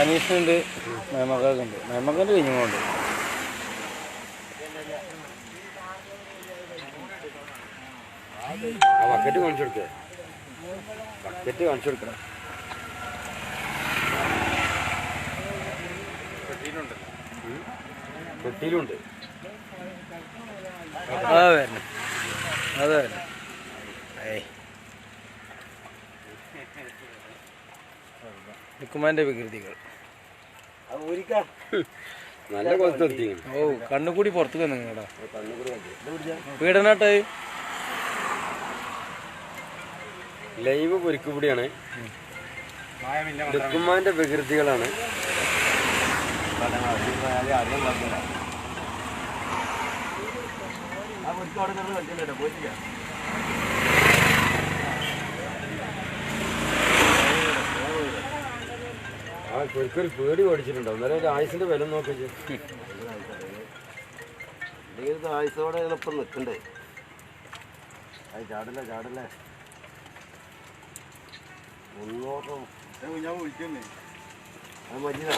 അനീഷിനുണ്ട് മേമകുണ്ട് മേമക്കന്റെ കഴിഞ്ഞുണ്ട് bucket കാണിച്ചു കൊടുക്കേ. Bucket കാണിച്ചു കൊടുക്കണം. പെട്ടിയിലുണ്ട് അതാ വരണം. അതാ വരണം. ലുക്കുമാന്റെ വികൃതികൾ. നല്ല ഓ കണ്ണുകൂടി പുറത്തു വന്നു നിങ്ങടാ പീഡനാട്ടായി. ലൈവ് പൊരിക്കുപിടിയാണ്. നിക്കുമാന്റെ വികൃതികളാണ്. ആ പൊരിക്കൊരു പേടി മേടിച്ചിട്ടുണ്ടോ എന്നാലും ഒരു ആയുസിന്റെ വില നോക്കി ആയുസോടെ എളുപ്പം നിൽക്കണ്ടേ? അത് ചാടില്ല ചാടില്ല? മുന്നോട്ടും ഞാൻ വിളിക്കുന്നേ. അത് മതിയാ